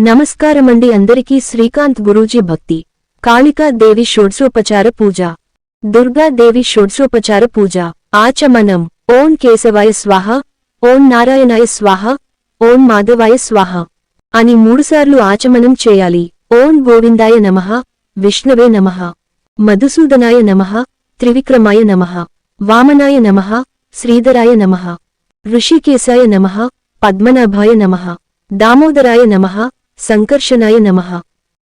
నమస్కారమండి అందరికీ శ్రీకాంత్ గురూజీ భక్తి. కాళికా దేవి షోడ్సోపచార పూజ. దుర్గాదేవి షోడ్సోపచార పూజ. ఆచమనం. ఓం కేశవాయ స్వాహ. ఓం నారాయణాయ స్వాహ. ఓం మాధవాయ స్వాహ. అని మూడుసార్లు ఆచమనం చేయాలి. ఓం గోవిందాయ నమః. విష్ణవే నమః. మధుసూదనాయ నమః. త్రివిక్రమాయ నమః. వామనాయ నమః. శ్రీధరాయ నమః. ఋషికేశాయ నమః. పద్మనాభాయ నమః. దామోదరాయ నమః. సంకర్షణాయ నమ.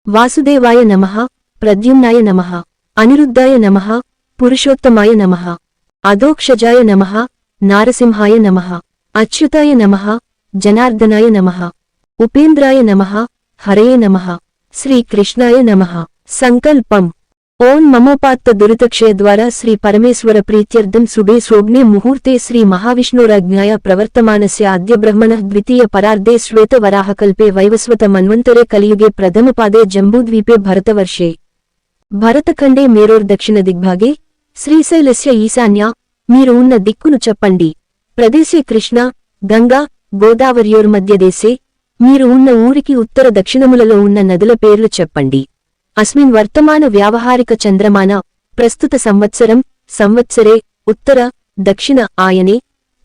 వాసుదేవాయ నమ. ప్రద్యుమ్నాయ నమ. అనిరుద్ధాయ నమ. పురుషోత్తమాయ నమ. అధోక్షజాయ నమ. నారసింహాయ నమ. అచ్యుతాయ నమ. జనార్దనాయ నమ. ఉపేంద్రాయ నమ. హరయే నమ. శ్రీకృష్ణాయ నమ. సంకల్పం. ఓం మమోపాత్త దురితక్షయ ద్వారా శ్రీ పరమేశ్వర ప్రీత్యర్థం శుభే శోభ్నే ముహూర్తే శ్రీ మహావిష్ణురాజ్ఞాయ ప్రవర్తమానస్య అద్య బ్రహ్మణ ద్వితీయ పరార్ధే శ్వేత వరాహకల్పే వైవస్వత మన్వంతరే కలియుగే ప్రథమపాదే జంబూద్వీపే భరతవర్షే. భరతఖండే మేరోర్ దక్షిణ దిగ్భాగే శ్రీశైలస్య ఈశాన్య మీరు ఉన్న దిక్కును చెప్పండి. ప్రదేశే కృష్ణ గంగా గోదావర్యోర్మధ్యదేశే మీరు ఉన్న ఊరికి ఉత్తర దక్షిణములలో ఉన్న నదుల పేర్లు చెప్పండి. అస్మిన్ వర్తమాన వ్యావహారిక చంద్రమాన ప్రస్తుత సంవత్సరం సంవత్సరే ఉత్తర దక్షిణ ఆయనే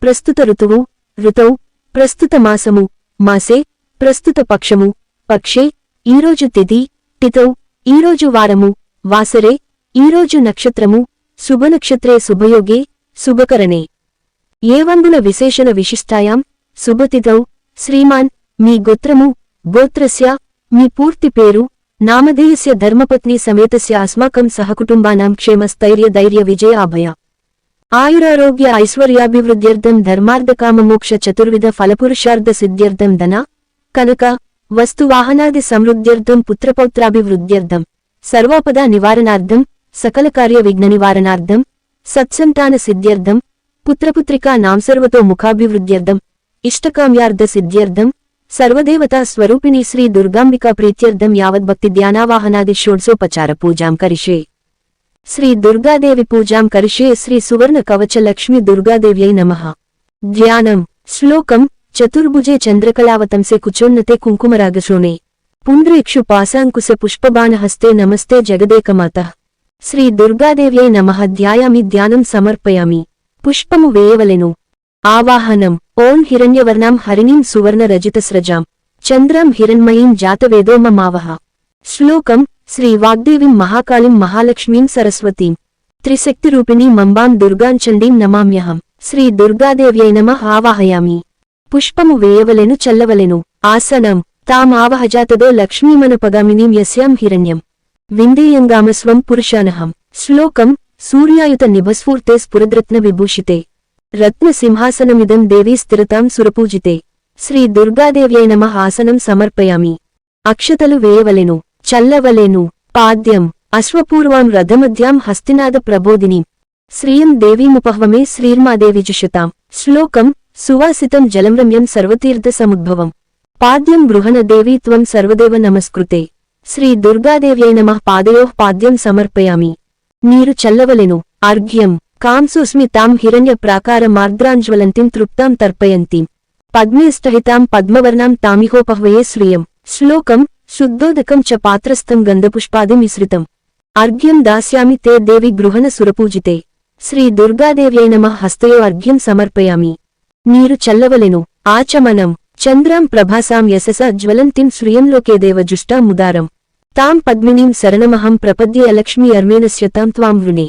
ప్రస్తుత ఋతువు ఋతౌ ప్రస్తుత మాసము మాసే ప్రస్తుత పక్షము పక్షే ఈరోజు తిథి టితౌ ఈరోజు వారము వాసరే ఈరోజు నక్షత్రము శుభనక్షత్రే శుభయోగే శుభకరణే. ఏవంగుల విశేషణ విశిష్టాయాం శుభతిథౌ శ్రీమాన్ మీ గోత్రము గోత్రస్య మీ పూర్తి పేరు నామధేయస్య ధర్మపత్ని సమేతస్య అస్మాకం సహకుటుంబానాం క్షేమస్థైర్య ధైర్య విజయ అభయ. ఆయురారోగ్య ఐశ్వర్యాభివృద్ధ్యర్థం ధర్మార్థకామమోక్ష చతుర్విధ ఫలపురుషార్థ సిద్ధ్యర్థం ధన. కనుక వస్తువాహనాది సమృద్ధ్యర్థం పుత్రపౌత్రాభివృద్ధ్యర్థం. సర్వోపద నివారణార్థం సకల కార్య విఘ్న నివారణార్థం సత్సంతాన సిద్ధ్యర్థం పుత్రపుత్రికా నాంసర్వతో ముఖాభివృద్ధ్యర్థం ఇష్టకామ్యార్థ సిద్ధ్యర్థం సర్వదేవతా స్వరూపిణి శ్రీ దుర్గాంబికా ప్రీత్యర్థం యావద్భక్తి ధ్యానావాహనాది షోడ్సోపచార పూజాం కరిషే. శ్రీ దుర్గాదేవి పూజాం కరిషే శ్రీ సువర్ణ కవచ లక్ష్మి దుర్గాదేవ్యై నమ. ధ్యానం శ్లోకం చతుర్భుజే చంద్రకళావతంసే కుచోన్నతే కుంకుమరాగశోనే. పుండ్రేక్షు పాశాంకుశ పుష్పబాణహస్తే నమస్తే జగదేకమాత. శ్రీ దుర్గాదేవ్యై నమ. ధ్యాయామి ధ్యానం సమర్పయామి. పుష్పము వేయవలెను. ఆవాహనం. ఓం హిరణ్యవర్ణాం హరిణీం సువర్ణ రజిత స్రజాం చంద్రం హిరణ్మయీం జాతవేదోమమావహ. శ్లోకం శ్రీ వాగ్దేవీం మహాకాళీం మహాలక్ష్మీం సరస్వతీం. త్రిశక్తిరూపిణీ మంబాం దుర్గాంచండీం నమామ్యహం. శ్రీ దుర్గాదేవ్యై నమ ఆవాహయామి. పుష్పము వేయవలెను చల్లవలెను. ఆసనం. తామావహజాతదో లక్ష్మీమనుపగామినీం యస్యాం హిరణ్యం. విందేయంగామస్వం పురుషానహం. శ్లోకం సూర్యాయుత నిభస్ఫూర్తే స్ఫురద్రత్న విభూషితే. రత్నసింహాసనమిదం దేవీ స్థిరతాం సురపూజితే. శ్రీ దుర్గాదేవ్యై నమః ఆసనం సమర్పయామి. అక్షతలు వేయవలెను చల్లవలెను పాద్యం అశ్వపూర్వాం రథమధ్యాం హస్తినాద ప్రబోధిని. శ్రియం దేవీముపహ్వమే శ్రీర్మాదేవిజుషతాం శ్లోకం సువాసితం జలం సర్వతీర్థ సముద్భవం. పాద్యం బృహణ దేవీ త్వం సర్వదేవ నమస్కృతే. శ్రీ దుర్గాదేవ్యై నమః పాదయోః పాద్యం సమర్పయామి. నీరు చల్లవలెను అర్ఘ్యం కాంసుస్మితాం హిరణ్య ప్రాకార మార్ద్రాంజ్వలంతిం తృప్తాం తర్పయంతీం. పద్మేష్టహితాం పద్మవర్ణాం తామిహోపహ్వయే శ్రియం. శ్లోకం శుద్ధోదకం చ పాత్రస్థం గంధపుష్పాది మిశ్రితం అర్ఘ్యం దాస్యామి తే దేవి గృహణ సురపూజితే. శ్రీ దుర్గాదేవ్యై నమ హస్తయో అర్ఘ్యం సమర్పయామి. నీరు చల్లవలెను. ఆచమనం. చంద్రాం ప్రభాసాం యశస జ్వలంతిం శ్రియంలోకే దేవజుష్టా ముదారం. తాం పద్మినీం శరణమహం ప్రపద్యే అలక్ష్మీ అర్మేణస్యతాం త్వాం వృణే.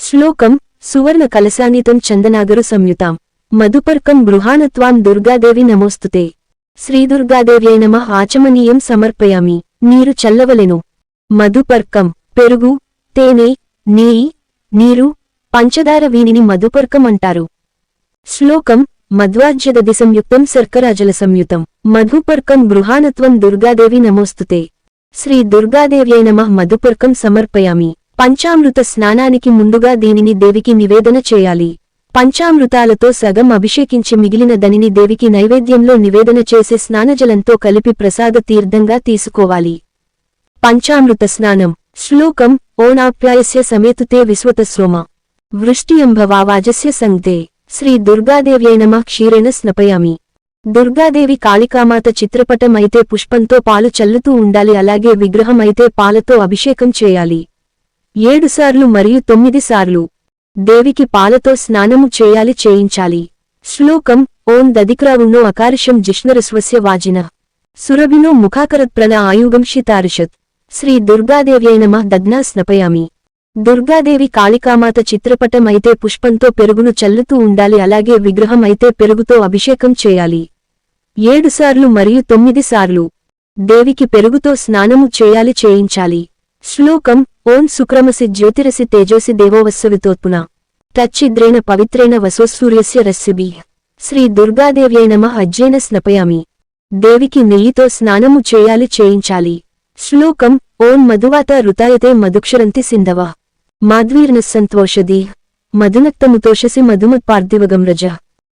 శ్లోకం సువర్ణ కలశానితం చందనాగరు సంయుతాం. మధుపర్కం గృహాణత్వాం దుర్గాదేవి నమోస్తుతే. శ్రీదుర్గాదేవ్యై నమ ఆచమనీయం సమర్పయామి. నీరు చల్లవలెను. మధుపర్కం పెరుగు తేనె నెయ్యి నీరు పంచదార వీనిని మధుపర్కం అంటారు. శ్లోకం మధ్వాజ్యదది సంయుక్తం శర్కరాజల సంయుతం. మధుపర్కం గృహానత్వం దుర్గాదేవి నమోస్తుతే. శ్రీ దుర్గాదేవ్యై నమ మధుపర్కం సమర్పయామి. పంచామృత స్నానానికి ముందుగా దీనిని దేవికి నివేదన చేయాలి. పంచామృతాలతో సగం అభిషేకించి మిగిలిన దనిని దేవికి నైవేద్యంలో నివేదన చేసే స్నానజలంతో కలిపి ప్రసాద తీర్థంగా తీసుకోవాలి. పంచామృత స్నానం. శ్లోకం ఓణాప్యాయస్య సమేతుతే విశ్వతశ్రోమ. వృష్టియంభవాజస్య సంగ్దే శ్రీ దుర్గాదేవ్యై నమ క్షీరేణ స్నపయామి. దుర్గాదేవి కాళికామాత చిత్రపటం అయితే పుష్పంతో పాలు చల్లుతూ ఉండాలి అలాగే విగ్రహం అయితే పాలతో అభిషేకం చేయాలి. ఏడుసార్లు మరియు తొమ్మిది సార్లు. దేవికి పాలతో స్నానము చేయాలి చేయించాలి. శ్లోకం ఓం దదిక్రావుణ్ణో అకారిషం జిష్ణురస్వస్య వాజిన. సురభినో ముఖాకరత్ప్రణ ఆయుగం శితారిషత్. శ్రీ దుర్గాదేవ్యై నమ దగ్నా స్నపయామి. దుర్గాదేవి కాళికామాత చిత్రపటం అయితే పుష్పంతో పెరుగును చల్లుతూ ఉండాలి అలాగే విగ్రహం అయితే పెరుగుతో అభిషేకం చేయాలి. ఏడుసార్లు మరియు తొమ్మిది సార్లు. దేవికి పెరుగుతో స్నానము చేయాలి చేయించాలి. శ్లోకం ఓం సుక్రమసి జ్యోతిరసి తేజోసి దేవోవస్సవితోత్పున. తచ్చిద్రేణ పవిత్రేణ వసోసూర్యస్య రస్సిభి శ్రీ దుర్గాదేవ్యై నమ అజ్జేన స్నపయామి. దేవికి నెయ్యితో స్నానము చేయాలి చేయించాలి. శ్లోకం ఓం మధువాత రుతాయతే మధుక్షరంతి సింధవ. మాధ్వీర్నస్సంతోషధీ మధునక్తముతోషసి మధుమత్పార్థివగం రజ.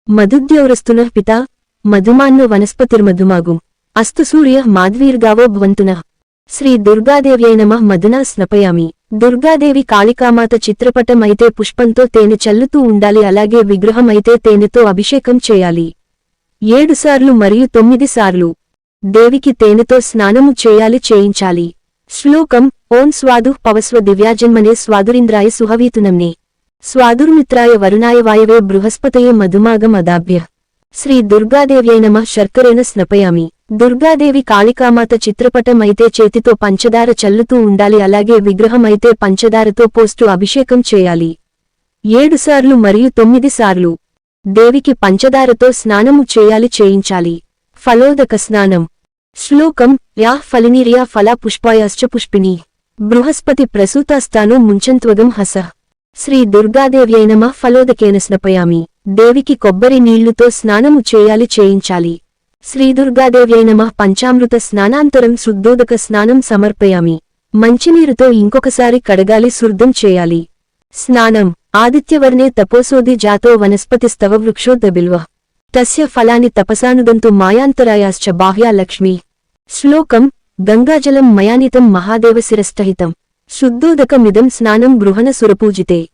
మధుద్యౌరస్తునః పిత మధుమాన్నో వనస్పతిర్మధుమాగు. అస్తు సూర్య మాధ్వీర్గావో భవంతునః. శ్రీ దుర్గాదేవ్యై నమః మధునా స్నపయామి. దుర్గాదేవి కాళికామాత చిత్రపటం అయితే పుష్పంతో తేనె చల్లుతూ ఉండాలి అలాగే విగ్రహం అయితే తేనెతో అభిషేకం చేయాలి. ఏడుసార్లు మరియు తొమ్మిది సార్లు. దేవికి తేనెతో స్నానము చేయాలి చేయించాలి. శ్లోకం ఓం స్వాదు పవస్వ దివ్యాజన్మనే స్వాదురింద్రాయ సుహవీతునమ్నే. స్వాదుర్మిత్రాయ వరుణాయ వాయవే బృహస్పతయే మధుమాగం అదాభ్య. శ్రీ దుర్గాదేవ్యై నమ శర్కరేణ స్నపయామి. దుర్గాదేవి కాళికామాత చిత్రపటం అయితే చేతితో పంచదార చల్లుతూ ఉండాలి అలాగే విగ్రహం అయితే పంచదారతో పోస్టు అభిషేకం చేయాలి. ఏడుసార్లు మరియు తొమ్మిది సార్లు. దేవికి పంచదారతో స్నానము చేయాలి చేయించాలి. ఫలోదక స్నానం. శ్లోకం యా ఫలినిరియా ఫలా పుష్పాయాశ్చ పుష్పిణీ బృహస్పతి ప్రసూతాస్థానో ముంచంత్వగం హస. శ్రీ దుర్గాదేవ్యై నమ ఫలోదకేన స్నపయామి. దేవికి కొబ్బరి నీళ్ళుతో స్నానము చేయాలి చేయించాలి. శ్రీ దుర్గాదేవ్యై నమ పంచామృత స్నానాంతరం శుద్ధోదక స్నానం సమర్పయామి. మంచినీరుతో ఇంకొకసారి కడగాలి శుద్ధం చేయాలి. స్నానం ఆదిత్యవర్ణే తపోసోది జాతో వనస్పతిస్తవ వృక్షోద్ద బిల్వ తస్య ఫలాని తపసానుదంతు మాయాంతరాయాశ్చ బాహ్యా లక్ష్మి. శ్లోకం గంగాజలం మయానితం మహాదేవశిరష్టహితం శుద్ధోదకమిదం స్నానం గృహణ సురపూజితే.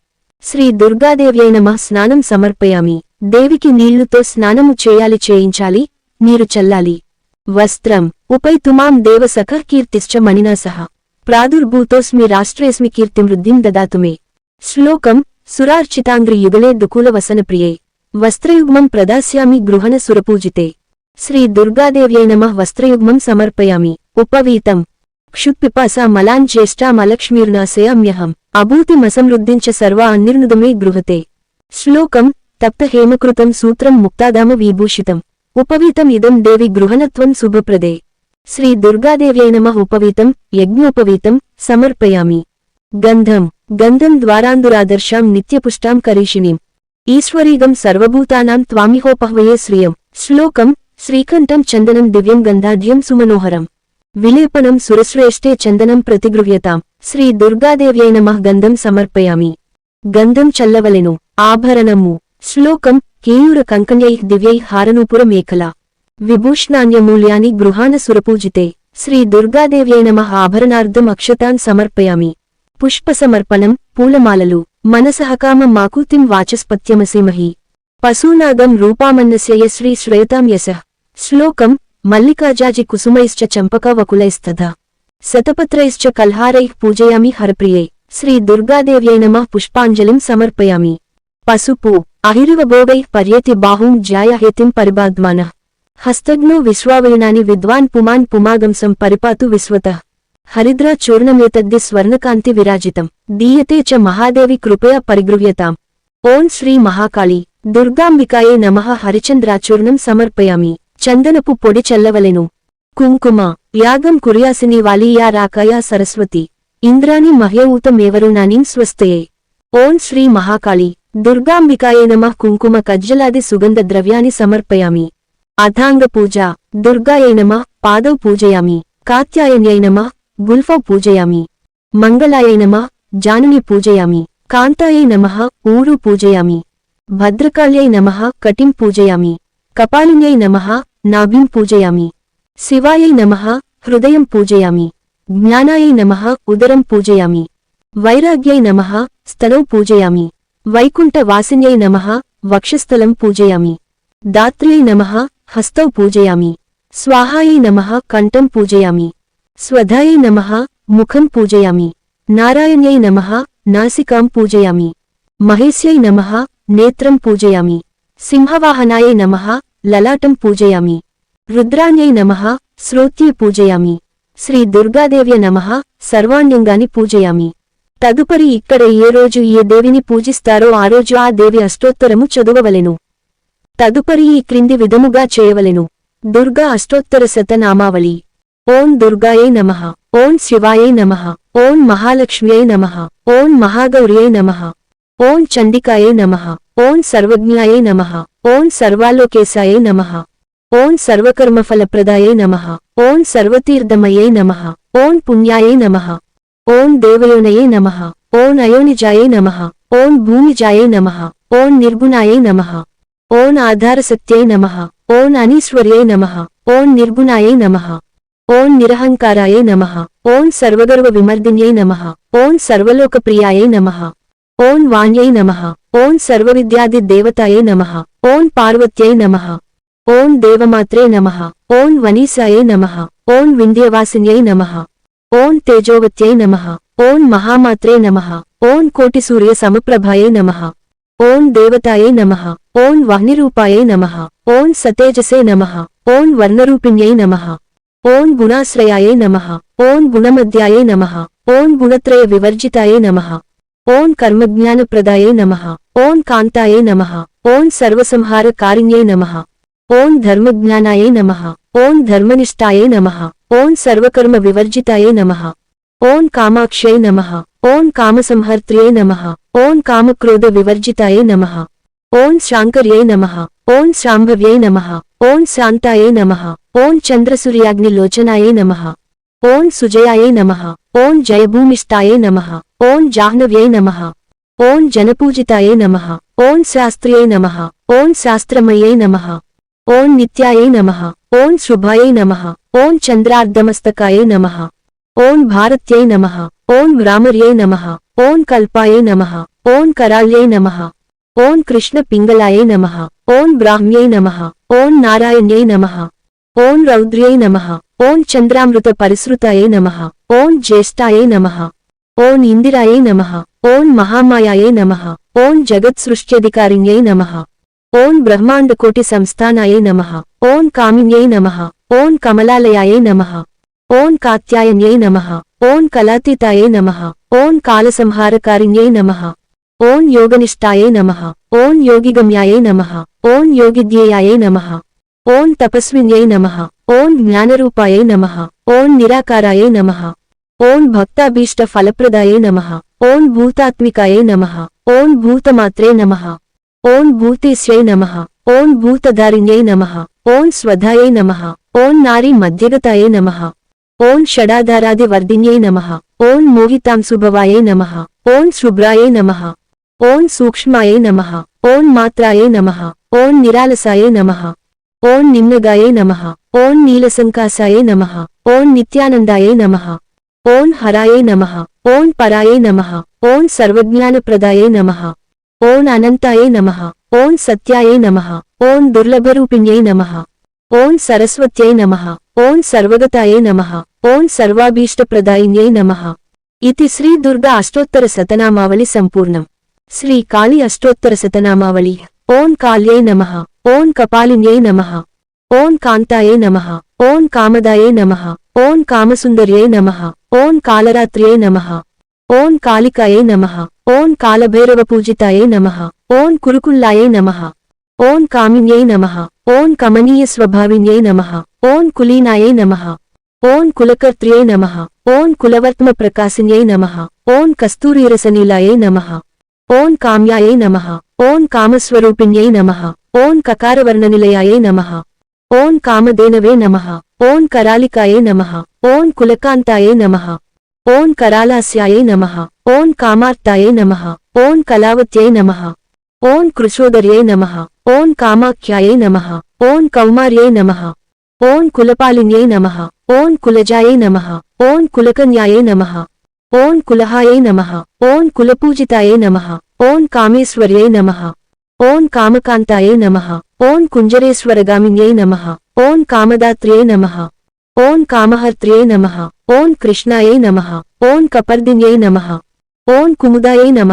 శ్రీ దుర్గాదేవ్యై నమ స్నానం సమర్పయామి. దేవికి నీళ్ళుతో స్నానము చేయాలి చేయించాలి నీరు చల్లాలి. వస్త్రం ఉపైతుమాం దేవ సఖ కీర్తిశ్చ మణినా సహ ప్రాదుర్భూతోస్మి రాష్ట్రేస్మి కీర్తిమృద్ధిం దదాతు మే శ్లోకం సురార్చితాంగ్రి యుగలే దుకూలవసనప్రియే వస్త్రయుగ్మం ప్రదాస్యామి గృహణ సురపూజితే. శ్రీ దుర్గాదేవ్యై వస్త్రయుగ్మం సమర్పయామి. ఉపవీతం. క్షుత్పిపాసా మలాజ్యేష్టామలక్ష్మీర్నాశయామ్యహం అభూతిమసమృద్ధించ సర్వ అన్నిర్నుదమే గృహతే. శ్లోకం తప్త హేమకృతం సూత్రం ముక్తాదామ విభూషితం. ఉపవీతం ఇదం దేవి గృహణత్వం శుభప్రదే. శ్రీ దుర్గాదేవ్యై నమ ఉపవీతం యజ్ఞోపవీతం సమర్పయామి. గంధం గంధం ద్వారాందురాదర్శాం నిత్యపుష్టాం కరీషిణీం. ఈశ్వరీగం సర్వభూతానాం త్వామిహోపహ్వయే శ్రియం. శ్లోకం శ్రీకంఠం చందనం దివ్యం గంధాఢ్యం సుమనోహరం. విలేపనం సురశ్రేష్ఠే చందనం ప్రతిగృహ్యతాం. శ్రీ దుర్గాదేవ్యై నమః గంధం సమర్పయామి. గంధం చల్లవలెను. ఆభరణము. శ్లోకం. కేయూర కంకణ్యై దివ్యై హారనూపుర మేఖల. విభూషణాన్యమూల్యాని గృహాన సురపూజితే. శ్రీ దుర్గాదేవ్యై నమః ఆభరణార్థం అక్షతాన్ సమర్పయామి. పుష్పసమర్పణం. పూలమాలలు. మనసహకామ మాకూతిం వాచస్పత్యమసీమహి పశూనాగం రూపామన్నస్య శ్రీ శ్రేయతాం యశ. శ్లోకం. మల్లికాజాజి కుసుమైశ్చ చంపకవకులైస్తథా శతపత్రైశ్చ కల్హారైః పూజయామి హరప్రియే. శ్రీ దుర్గాదేవ్యై నమః పుష్పాంజలిం సమర్పయామి. పసుపు అహిరివభోగైః పర్యతి బాహుం జ్యాయహేతిం పరిబాద్మానః హస్తజ్ఞో విశ్వావయనాని విద్వాన్ పుమాన్ పుమాగంసం పరిపాతు విశ్వత. హరిద్రా చూర్ణమేతద్ది స్వర్ణకాంతి విరాజితం. దీయతే చ మహాదేవి కృపయా పరిగృహ్యతాం. ఓం శ్రీ మహాకాళి. దుర్గాంబికాయే నమ హరిచంద్రాచూర్ణం సమర్పయామి. చందనపు పొడి చల్లవలెను. కుంకుమ యాగం కురియాసిని వాలియా రాకాయా సరస్వతి ఇంద్రాణి మహ్యఊతమేవరుణానీం స్వస్తయే ఓం శ్రీ మహాకాళి దుర్గాంబికాయే నమ కుంకుమ కజ్జలాది సుగంధ ద్రవ్యాన్ని సమర్పయామి. అథాంగ పూజ దుర్గాయై నమ పాదౌ పూజయామి. కాత్యాయన్యై నమ గుల్ఫౌ పూజయామి. మంగళాయై నమ జానుని పూజయామి. కాంతాయై నమ ఊరు పూజయామి. భద్రకాళ్యై నమ కటిం పూజయామి. కపాలిన్యై నమ నాభిం పూజయామి. శివాయై నమ హృదయం పూజయామి. జ్ఞానాయై నమ ఉదరం పూజయామి. వైరాగ్యై నమ స్తనౌ పూజయామి. వైకుంఠ వాసిన్యై నమ వక్షస్థలం పూజయామి. దాత్ర్యై నమ హస్తౌ పూజయామి. స్వాహాయై నమ కంఠం పూజయామి. స్వధాయై నమ ముఖం పూజయామి. నారాయణ్యై నమ నాసికాం పూజయామి. మహేశ్యై నమ నేత్రం పూజయామి. సింహవాహనాయై నమ లలాటం పూజయామి. రుద్రాణ్యై నమ శ్రోత్యే పూజయామి. శ్రీ దుర్గాదేవ్య నమ సర్వాణ్యంగాని పూజయామి. తదుపరి ఇక్కడ ఏ రోజు ఏ దేవిని పూజిస్తారో ఆ రోజు ఆ దేవి అష్టోత్తరము చదువవలెను. తదుపరి ఈ క్రింది విధముగా చేయవలెను. దుర్గా అష్టోత్తర శతనామావళి. ఓం దుర్గాయై నమః ఓం శివాయై నమః ఓం మహాలక్ష్మ్యై నమః ఓం మహాగౌర్యై నమః ఓం చండికాయై నమః. ఓం సర్వజ్ఞాయై నమ ఓం సర్వాలోకేశాయై నమ ఓం సర్వకర్మఫలప్రదాయై నమ ఓం సర్వతీర్థమయై నమ ఓం పుణ్యాయై నమ ఓం దేవయోనయే నమ ఓం అయోనిజాయే నమ ఓం భూమిజాయే నమ ఓం నిర్గుణాయై నమ ఓం ఆధారసత్యై నమ ఓం అనీశ్వర్యై నమ ఓం నిర్గుణాయై నమ ఓం నిరహంకారాయై నమ ఓం సర్వగర్వ విమర్దిన్యై నమ ఓం సర్వలోకప్రియాయై నమ ఓం వాణ్యై నమ ఓం సర్వవిద్యాది దేవతాయై నమ ఓం పార్వత్యై నమ ఓం దేవమాత్రే నమ ఓం వనీసాయే నమ ఓం వింధ్యవాసిన్యై నమ ఓం తేజోవత్యై నమ ఓం మహామాత్రే నమ ఓం కోటిసూర్య సమప్రభాయై నమ ఓం దేవతాయై నమ ఓం వహ్నిరూపాయై నమ ఓం సతేజసే నమ ఓం వర్ణరూపిణ్యై నమ ఓం గుణాశ్రయాయై నమ ఓం గుణమధ్యాయై నమ ఓం గుణత్రయ వివర్జితాయై నమ ఓం కర్మజ్ఞానప్రదాయై నమ ఓం కాంతాయే నమ ఓం సర్వసంహార కారిణ్యే నమ ఓం ధర్మజ్ఞానాయే నమ ఓం ధర్మనిష్టాయే నమ ఓం సర్వకర్మ వివర్జితాయే నమ ఓం కామాక్ష్యై నమ ఓం కామసంహర్త్ర్యే నమ ఓం కామక్రోధ వివర్జితాయే నమ ఓం శాంకర్యై నమ ఓం శాంభవ్యై నమ ఓం శాంతాయే నమ ఓం చంద్రసూర్యాగ్నిలోచనాయే నమ ఓం సుజయాయే నమ ఓం జయభూమిష్టాయే నమ ఓం జాహ్నవ్యై నమ ఓం జనపూజితాయై నమ ఓం శాస్త్రియై నమ ఓం శాస్త్రమయ్యై నమ ఓం నిత్యాయై నమ ఓం శుభాయై నమ ఓం చంద్రార్ధమస్తకాయై నమ ఓం భారత్యై నమ ఓం రామర్యై నమ ఓం కల్పాయై నమ ఓం కరాళ్యై నమ ఓం కృష్ణ పింగళాయై నమ ఓం బ్రాహ్మ్యై నమ ఓం నారాయణ్యై నమ ఓం రౌద్ర్యై నమ ఓం చంద్రామృత పరిసృతాయై నమ ఓం జ్యేష్ఠాయై నమ ఓం ఇందిరాయై నమః ఓం మహామాయాయై నమః ఓం జగత్సృష్ట్యధికారిణ్యై నమః ఓం బ్రహ్మాండకోటి సంస్థానాయే నమ ఓం కామిన్యై నమ ఓం కమలాలయాయే నమ ఓం కాత్యాయన్యై నమ ఓం కళాతీతాయే నమ ఓం కాలసంహారకారిణ్యై నమ ఓం యోగనిష్టాయే నమ ఓం యోగిగమ్యాయే నమ ఓం యోగిధ్యేయాయే నమ ఓం తపస్విన్యై నమ ఓం జ్ఞానరూపాయై నమ ఓం నిరాకారాయే నమ ఓం భక్తాభీష్ట ఫలప్రదాయే నమ ఓం భూతాత్మికాయే నమ ఓం భూతమాత్రే నమ ఓం భూతేశ్వై నమ ఓం భూతధారిణ్యై నమ ఓం స్వధాయై నమ ఓం నారీ మధ్యగతాయే నమ ఓం షడాధారాది వర్ధిన్యై నమః ఓం మోహితాంశుభవాయై నమ ఓం శుభ్రాయై నమ ఓం సూక్ష్మాయై నమ ఓం మాత్రాయై నమ ఓం నిరాలసాయే నమ ఓం నిమ్నగాయే నమ ఓం నీలసంకాసాయే నమ ఓం నిత్యానందాయే నమ ఓం హరాయే నమ ఓం పరాయే నమ ఓం సర్వజ్ఞానప్రదాయే నమ ఓం అనంతాయే నమ ఓం సత్యాయే నమ ఓం దుర్లభరూపిణ్యై నమ ఓం సరస్వత్యై నమ ఓం సర్వగతాయే నమ ఓం సర్వాభీష్టప్రదాయిన్యై నమ ఇది శ్రీ దుర్గ అష్టోత్తర శతనామావళి సంపూర్ణం శ్రీ కాళి అష్టోత్తర శతనామావళి ఓం కాళ్యై నమ ఓం కపాలిన్యై నమ ఓం కాంతాయే నమ ఓం కామదాయే నమ ఓం కామసుందర్యై నమ ఓం కాలరాత్ర్యై నమ ఓం కాళికాయై నమ ఓం కాలభైరవ కాలభైరవపూజితాయై నమ ఓం కురుకుల్లాయై నమ ఓం కామిన్యై నమ ఓం కమనీయ స్వభావిన్యై నమ ఓం కులీనాయై నమ ఓం కులకర్త్ర్యై నమ ఓం కులవర్త్మ ప్రకాశిన్యై నమ ఓం కస్తూరీరసనీలాయై నమ ఓం కామ్యాయై నమ ఓం కామస్వరూపిణ్యై నమ ఓం కకారవర్ణనిలయాయై నమ ఓం కామధేనవే నమ ఓం కరాలికాయే నమ ఓం కులకాంతాయే నమ ఓం కరాలాస్యాయే నమ ఓం కామార్తాయే నమ ఓం కళావత్యై నమ ఓం కృషోదర్యై నమ ఓం కామాఖ్యాయై నమ ఓం కౌమార్యై నమ ఓం కులపాలిన్యై నమ ఓం కులజాయై నమ ఓం కులకన్యాయై నమ ఓం కులహాయై నమ ఓం కులపూజితాయై నమ ఓం కామేశ్వర్యై నమ ఓం కామకాంతాయై నమ ఓం కుంజరేశ్వరగామిన్యై నమ ఓం కామదాత్ర్యై నమ ఓం కామహర్త్ర్యై నమ ఓం కృష్ణాయై నమ ఓం కపర్దిన్యై నమ ఓం కుముదాయై నమ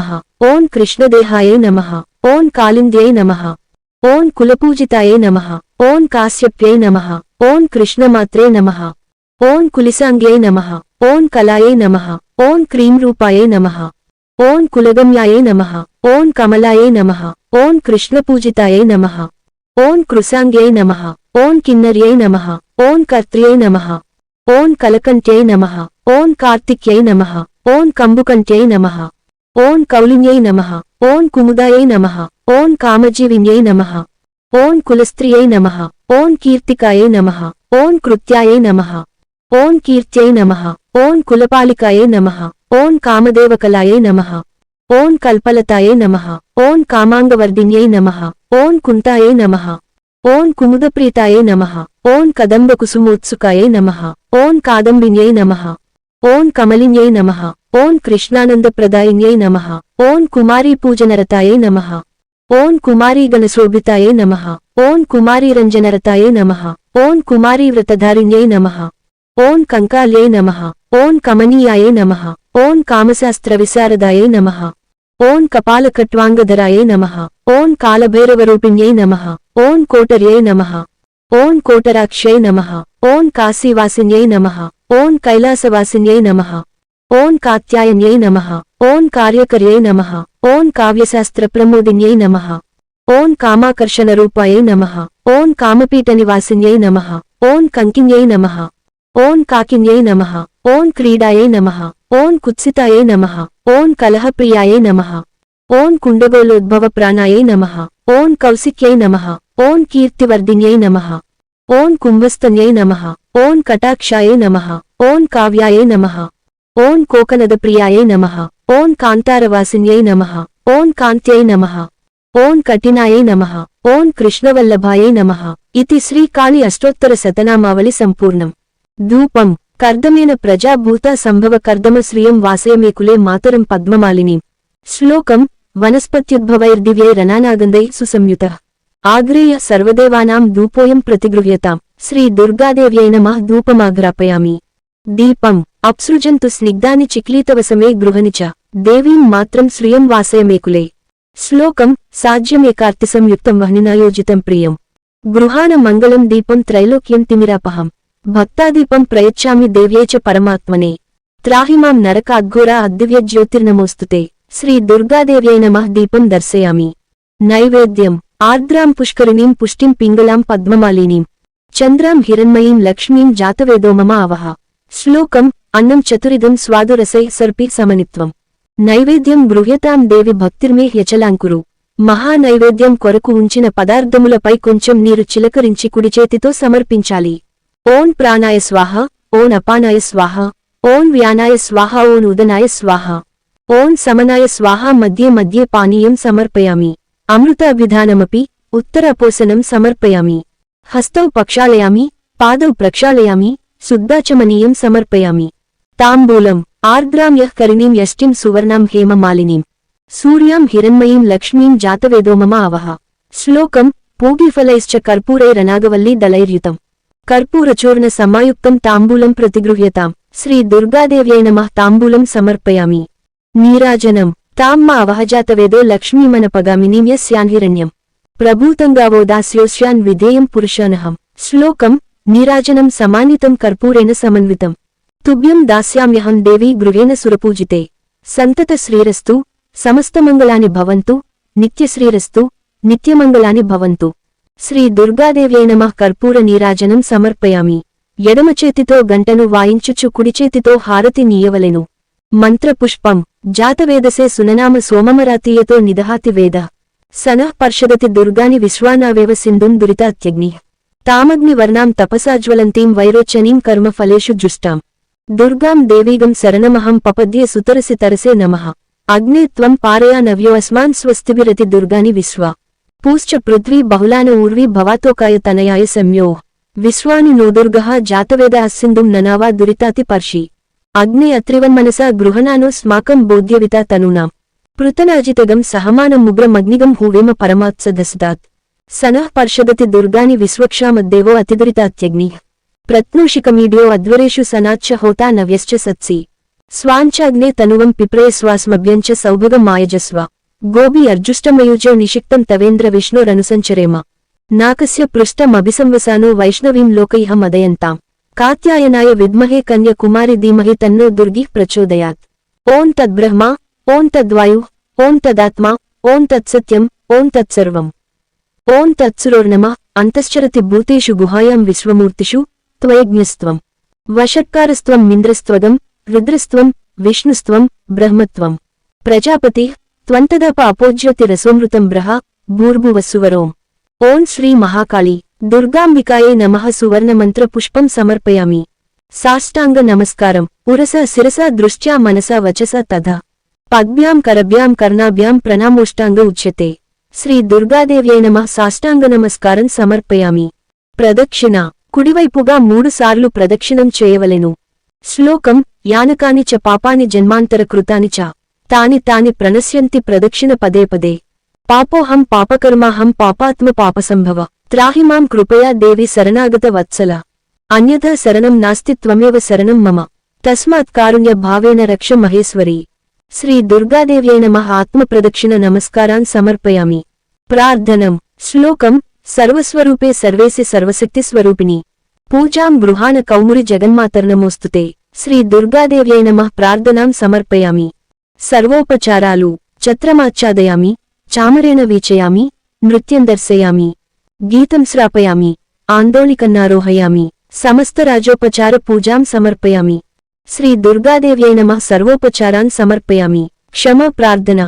ఓం కృష్ణదేహాయై నమ ఓం కాలింద్యై నమ ఓం కులపూజితాయై నమ ఓం కాశ్యప్యై నమ ఓం కృష్ణమాత్రే నమ ఓం కులిసాంగ్యై నమ ఓం కలాయై నమ ఓం క్రీంరూపాయై నమ ఓం కులగమ్యాయై నమ ఓం కమలాయే నమ ఓం కృష్ణపూజితాయై నమ ఓం కృసాంగ్యై నమ ఓం కిన్నర్యై నమ ఓం కర్త్ర్యై నమ ఓం కలకంట్యై నమ ఓం కార్తిక్యై నమ ఓం కంబుకంట్యై నమ ఓం కౌలిన్యై నమ ఓం కుముదాయై నమ ఓం కామజీవిన్యై నమ ఓం కులస్త్రియై నమ ఓం కీర్తికాయై నమ ఓం కృత్యాయై నమ ఓం కీర్త్యై నమ ఓం కులపాలికాయై నమ ఓం కామదేవకలాయై నమ ఓం కల్పలతాయే నమ ఓం కామాంగవర్ధిన్యై నమ ఓం కుంతాయే నమ ఓం కుముదప్రీతాయే నమ ఓం కదంబకుసుమోత్సుకాయే నమ ఓం కాదంబిన్యై నమ ఓం కమలిన్యై నమ ఓం కృష్ణానందప్రదాయిన్యై నమ ఓం కుమారీ పూజనరతాయే నమ ఓం కుమారీ గణశోభితాయే నమ ఓం కుమారీ రంజనరతాయే నమ ఓం కుమారీ వ్రతధారిణ్యై నమ ఓం కంకాల్యై నమ ఓం కమనీయాయే నమ ఓం కామశాస్త్ర విశారదాయే నమ ఓం కపాలకట్వాంగధరాయై నమ ఓం కాలభైరవరూపిణ్యై నమ ఓం కోటర్యై నమ ఓం కోటరాక్ష్యై నమ ఓం కాశీవాసిన్యై నమ ఓం కైలాసవాసిన్యై నమ ఓం కాత్యాయన్యై నమ ఓం కార్యకర్యై నమః ఓం కావ్యశాస్త్రప్రమోదిన్యై నమః ఓం కామాకర్షణరూపాయై నమ ఓం కామపీఠనివాసిన్యై నమ ఓం కంకిన్యై నమ ఓం కాకిన్యై నమ ఓం క్రీడాయై నమ ఓం కుత్సితాయే నమ ఓం కలహప్రియాయే నమ ఓం కుండగోలోద్భవ ప్రాణాయై నమ ఓం కౌశిక్యై నమ ఓం కీర్తివర్ధిన్యై నమ ఓం కుంభస్తన్యై నమ ఓం కటాక్షాయై నమ ఓం కావ్యాయై నమ ఓం కోకనదప్రియాయై నమ ఓం కాంతారవాసిన్యై నమ ఓం కాంత్యై నమ ఓం కఠినాయై నమ ఓం కృష్ణవల్లభాయై నమ ఇది శ్రీకాళి అష్టోత్తర శతనామావళి సంపూర్ణం ధూపం కర్దమేన ప్రజాభూత సంభవ కర్దమ శ్రియం వాసయమేకులే మాతరం పద్మమాలిని. శ్లోకం వనస్పత్యుద్భవైర్దివ్యై రనానాగంధై సుసంయుత. ఆగ్రేయ సర్వదేవానాం ధూపోయం ప్రతిగృహ్యతాం. శ్రీ దుర్గాదేవ్యై నమః ధూపమాగ్రాపయామి దీపం అప్సృజంతు స్నిగ్ధాని చిక్లీతవసమే గృహని చ. దేవీం మాత్రం శ్రియం వాసయమేకులే శ్లోకం సాధ్యమేకార్తిసంయుక్తం వహ్నినాయోజితం ప్రియం. గృహాన మంగళం దీపం త్రైలోక్యం తిమిరాపహం. భక్తాదీపం ప్రయచ్చామి దేవ్యేచ చ పరమాత్మనే. త్రాహిమాం నరకాద్ఘోరా అద్దివ్య జ్యోతిర్నమోస్తుతే శ్రీ దుర్గాదేవ్యై నమః దీపం దర్శయామి. నైవేద్యం. ఆర్ద్రాం పుష్కరిణీం పుష్టిం పింగళాం పద్మమాలినీం. చంద్రాం హిరణ్మయీం లక్ష్మీం జాతవేదోమమ అవహ శ్లోకం. అన్నం చతురిదం స్వాదురసై సర్పి సమనిత్వం. నైవేద్యం గృహ్యతాం దేవి భక్తిర్మే హ్యచలాంకురు మహానైవేద్యం కొరకు ఉంచిన పదార్థములపై కొంచెం నీరు చిలకరించి కుడిచేతితో సమర్పించాలి. ఓం ప్రాణాయ స్వాహ ఓం అపానాయ స్వాహ ఓం వ్యానాయ స్వాహ ఓం ఉదనాయ స్వాహ. ఓం సమనాయ స్వాహ మధ్య మధ్య పానీయం సమర్పయామి. అమృత అభిధానమపి ఉత్తరపోసనం సమర్పయామి. హస్తౌ పక్షాళయామి పాదౌ ప్రక్షాళయామి శుద్ధాచమనీయం సమర్పయామి. తాంబూలం ఆర్ద్రాం యః కరిణీం యష్టిం సువర్ణాం హేమమాలినీం. సూర్యాం హిరణ్మయీం లక్ష్మీం జాతవేదో మమ అవహ శ్లోకం పూగిఫలైశ్చ కర్పూరైరనాగవల్లీ దళైర్యుతం. కర్పూరచూర్ణ సమాయుక్తం తాంబూలం ప్రతిగృహ్యతాం. శ్రీ దుర్గాదేవ్యై నమః తాంబూలం సమర్పయామి. నీరాజనం. తామ్మ అవహజాతవేదో లక్ష్మీమనపగామినీం యస్యాన్హిరణ్యం ప్రభూతంగావో దాస్యోస్యాన్ విధేయం పురుషానహం. శ్లోకం. నీరాజనం సమానితం కర్పూరేణ సమన్వితం. తుభ్యం దాస్యామ్యహం దేవీ గృహేణ సురపూజితే. సంతత శ్రీరస్తు. సమస్తమంగళాని భవంతు. నిత్యశ్రీరస్తు నిత్యమంగళాని భవంతు. శ్రీ దుర్గాదేవ్యై నమ కర్పూర నీరాజనం సమర్పయామి. ఎడమ చేతితో గంటను వాయించుచు కుడిచేతితో హారతి నీయవలెను. మంత్రపుష్పం జాతవేదసే సుననామ సోమమరాతీయతో నిదహాతి వేద. సనః పర్షదతి దుర్గాని విశ్వానావేవ సింధుం దురితాత్యగ్ని. తామగ్నివర్ణాం తపసాజ్వలంతీం వైరోచనీం కర్మఫలేషు జుష్టాం. దుర్గాం దేవీగం శరణమహం పపద్యే సుతరసి తరసే నమ. అగ్నే త్వం పారయా నవ్యో అస్మాన్ స్వస్తిభిరతి దుర్గాని విశ్వా. పూశ్చ పృథ్వీ బహుళాన ఊర్వీ భవాతోకాయ తనయాయ సంయో విశ్వాని నోదుర్గః జాతవేద అస్సిందుం ననావా దురితాతి పర్షి. అగ్ని అత్రివన్మనసా గృహణాను స్మాకం బోధ్యవిత తనూనాం. పృతనాజితగం సహమానం ముగ్రమగ్నిగం హూవేమ పరమాత్స దశదాత్ సనః పర్షదతి దుర్గాని విశ్వక్షామద్దేవో అతిదురితాత్యగ్ని. ప్రత్నూషికమీడియో అధ్వరేషు సనాచ్చ హోతా నవ్యశ్చ సత్సి. స్వాంచాగ్నే తనువం పిప్రే స్వాస్మభ్యంచ సౌభగం మాయజస్వ. గోబి అర్జుష్టమయుజ నిషిక్తం తవేంద్ర విష్ణురనుసంచరేమ నాకస్య పృష్టమభిసంవసానో వైష్ణవీం లోకైహ మదయంతాం కాత్యాయనాయ విద్మహే కన్య కుమారి ధీమహి తన్నో దుర్గి ప్రచోదయాత్. ఓం తద్బ్రహ్మ ఓం తద్వాయు ఓం తదాత్మా ఓం తత్సత్యం ఓం తత్సర్వం. ఓం తత్సురోర్నమ అంతశ్చరతి భూతేషు గుహాయాం విశ్వమూర్తిషు త్వయజ్ఞస్త్వం. వషట్కారస్త్వం మింద్రస్త్వగం రుద్రస్త్వం విష్ణుస్త్వం బ్రహ్మత్వం. ప్రజాపతి త్వంతదప అపోజ్యోతి రసోమృతం బ్రహ భూర్భువస్సువరోం ఓం శ్రీ మహాకాళి దుర్గాంబికాయే నమః సువర్ణమంత్ర పుష్పం సమర్పయామి సాష్టాంగ నమస్కారం ఉరస శిరస దృష్ట్యా మనసా వచస తథా పద్భ్యాం కరభ్యాం కర్ణాభ్యాం ప్రణామోష్టాంగ ఉచ్యతే శ్రీ దుర్గాదేవ్యే నమ సాష్టాంగ నమస్కారం సమర్పయామి ప్రదక్షిణ కుడివైపుగా మూడుసార్లు ప్రదక్షిణం చేయవలెను శ్లోకం యానకాని చ పాపాని జన్మాంతర కృతాని చ తాని తాని ప్రణశ్యంతి ప్రదక్షిణ పదే పదే. పాపోహం పాపకర్మాహం పాపాత్మ పాపసంభవ. త్రాహిమాం కృపయా దేవి శరణాగత వత్సల. అన్యథా శరణం నాస్తి త్వమేవ శరణం మమ. తస్మాత్ కారుణ్య భావేన రక్ష మహేశ్వరీ. శ్రీ దుర్గాదేవ్యై నమ ఆత్మప్రదక్షిణ నమస్కారాన్ సమర్పయామి. ప్రార్థనం. శ్లోకం. సర్వస్వరూపే సర్వేసి సర్వశక్తి స్వరూపిణి. పూజాం గృహాన కౌమురి జగన్మాతర్నమోస్తుతే శ్రీ దుర్గాదేవ్యై నమ ప్రార్థనాం సమర్పయామి. సర్వోపచారాలు ఛత్రమాచ్ఛాదయామి చామరేణ వీచయామి నృత్యం దర్శయామి గీతం శ్రాపయామి ఆందోళికన్నారోహయామి సమస్త రాజోపచార పూజాం సమర్పయామి. శ్రీ దుర్గాదేవ్యై నమ సర్వోపచారాన్ సమర్పయామి. క్షమ ప్రార్థన.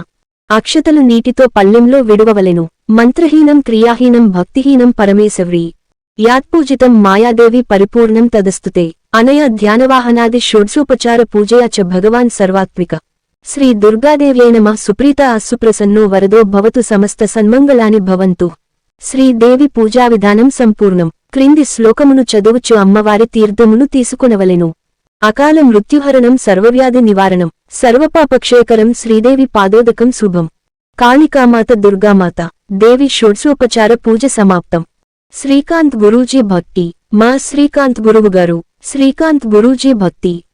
అక్షతలు నీటితో పల్లెంలో విడువవలెను. మంత్రహీనం క్రియాహీనం భక్తిహీనం పరమేశవ్రీ. యాత్పూజితం మాయాదేవి పరిపూర్ణం తదస్తుతే. అనయ ధ్యానవాహనాది షోడ్సోపచార పూజయా చ భగవాన్ సర్వాత్మిక. శ్రీ దుర్గాదేవ్యై నమః సుప్రీత అసుప్రసన్నో వరదో భవతు సమస్త సన్మంగళాని భవంతు. శ్రీదేవి పూజా విధానం సంపూర్ణం. క్రింది శ్లోకమును చదువుచు అమ్మవారి తీర్థమును తీసుకునవలెను. అకాల మృత్యుహరణం సర్వవ్యాధి నివారణం. సర్వపాపక్షయకరం శ్రీదేవి పాదోదకం శుభం. కాళికామాత దుర్గామాత. దేవి షోడ్సోపచార పూజ సమాప్తం. శ్రీకాంత్ గురూజీ భక్తి. మా శ్రీకాంత్ గురువుగారు. శ్రీకాంత్ గురూజీ భక్తి.